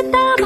kita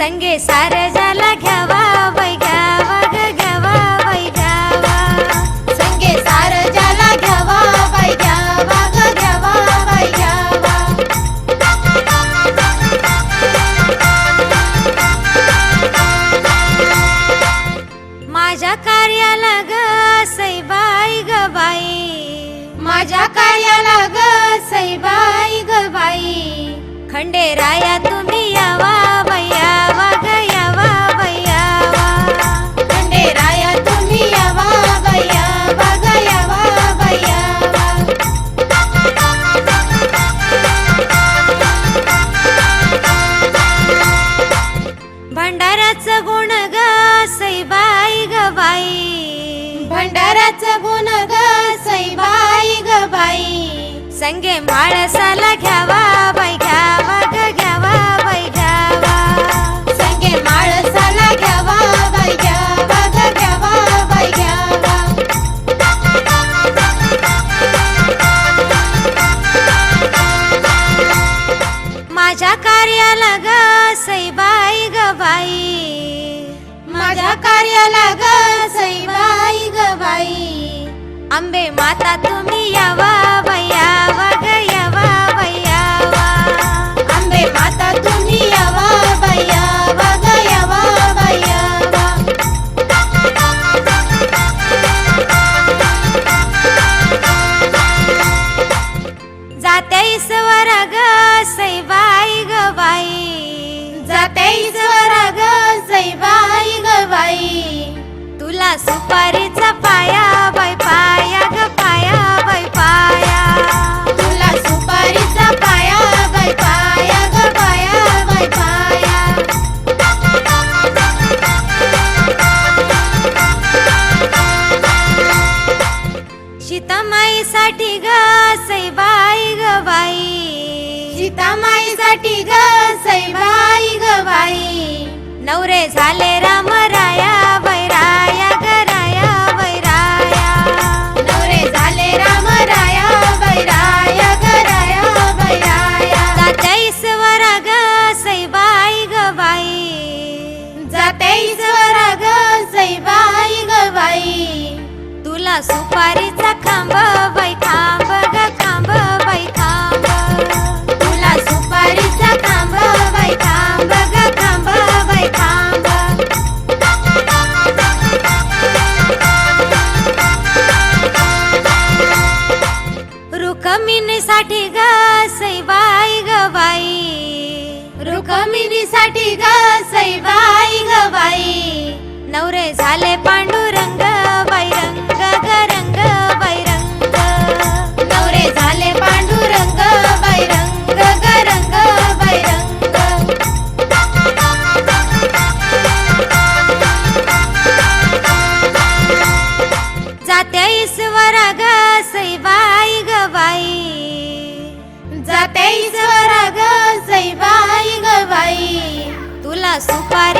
संगे सार झाला घ्यावा वै घ्यावा ग घ्यावा वै घ्यावा. संगे सार झाला घ्यावा वै घ्यावा ग घ्यावा वै घ्यावा. माझ्या कार्याला ग सईबाई ग बाई. माझ्या कार्याला ग सईबाई ग बाई. खंडेराया तू गुण ग सईबाई ग बाई. संगे माळसाला घ्यावा बाई घ्यावा ग घ्यावा बाई घ्यावा संगे माळसाला घ्यावा बाई घ्यावा ग घ्यावा बाई घ्यावा माझ्या कार्याला ग सईबाई ग बाई. माझ्या कार्याला ग सईबाई ग बाई आंबे माता तुम्ही यावा बयावा ग यावा बयावा आंबे माता तुम्ही यावा बयावा सुपारीचा पाया ग पाया बाई पाया. तुला सुपारीचा पाया पाया ग पाया बाई पाया. सीतामाईसाठी ग बाई. सीतामाईसाठी ग सईबाई ग बाई. नवरे झाले सुपारीचा खांब बाई खांब ग खांब बाई खांब तुला सुपारीचा खांब बाई खांब ग खांब बाई खांब रुक्मिणीसाठी ग सईबाई ग बाई. रुक्मिणीसाठी ग सईबाई ग बाई. नवरे झाले पांडुरंग बाई तुला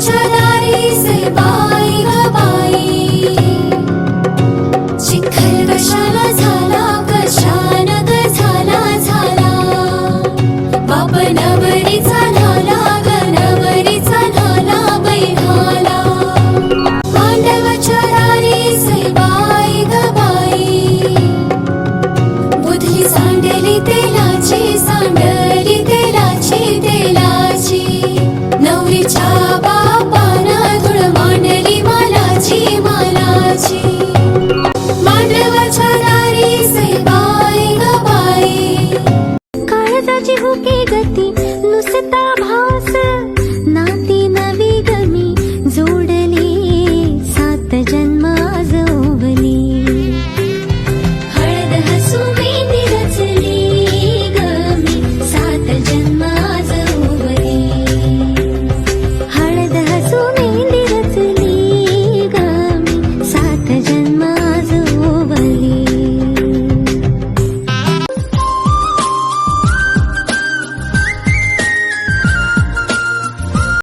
çöl